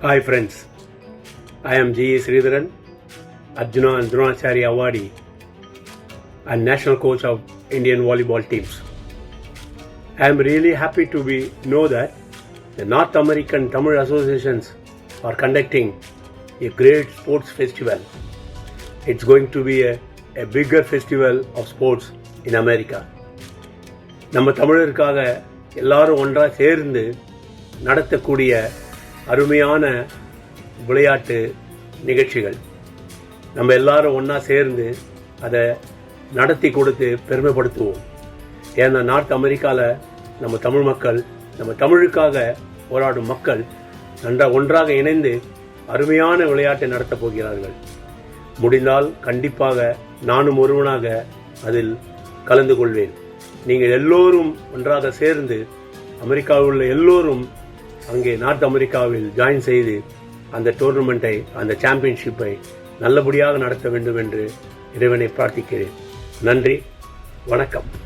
Hi friends I am G Sreedharan Arjuna அர்ஜுனாச்சாரி awardee and national coach of Indian volleyball teams I am really happy to be know that the North American Tamil associations are conducting a great sports festival it's going to be a bigger festival of sports in America நம்ம தமிழருக்காக எல்லாரும் ஒன்றாக சேர்ந்து நடத்தக்கூடிய அருமையான விளையாட்டு நிகழ்ச்சிகள். நம்ம எல்லாரும் ஒன்றா சேர்ந்து அதை நடத்தி கொடுத்து பெருமைப்படுத்துவோம். ஏன்னா நார்த் அமெரிக்காவில் நம்ம தமிழ் மக்கள் நம்ம தமிழுக்காக போராடும் மக்கள் நன்றாக ஒன்றாக இணைந்து அருமையான விளையாட்டை நடத்தப் போகிறார்கள். முடிந்தால் கண்டிப்பாக நானும் ஒருவனாக அதில் கலந்து கொள்வேன். நீங்கள் எல்லோரும் ஒன்றாக சேர்ந்து அமெரிக்காவில் உள்ள எல்லோரும் அங்கே நார்த் அமெரிக்காவில் ஜாயின் செய்து அந்த டோர்னமெண்ட்டை அந்த சாம்பியன்ஷிப்பை நல்லபடியாக நடத்த வேண்டும் என்று இறைவனை பிரார்த்திக்கிறேன். நன்றி வணக்கம்.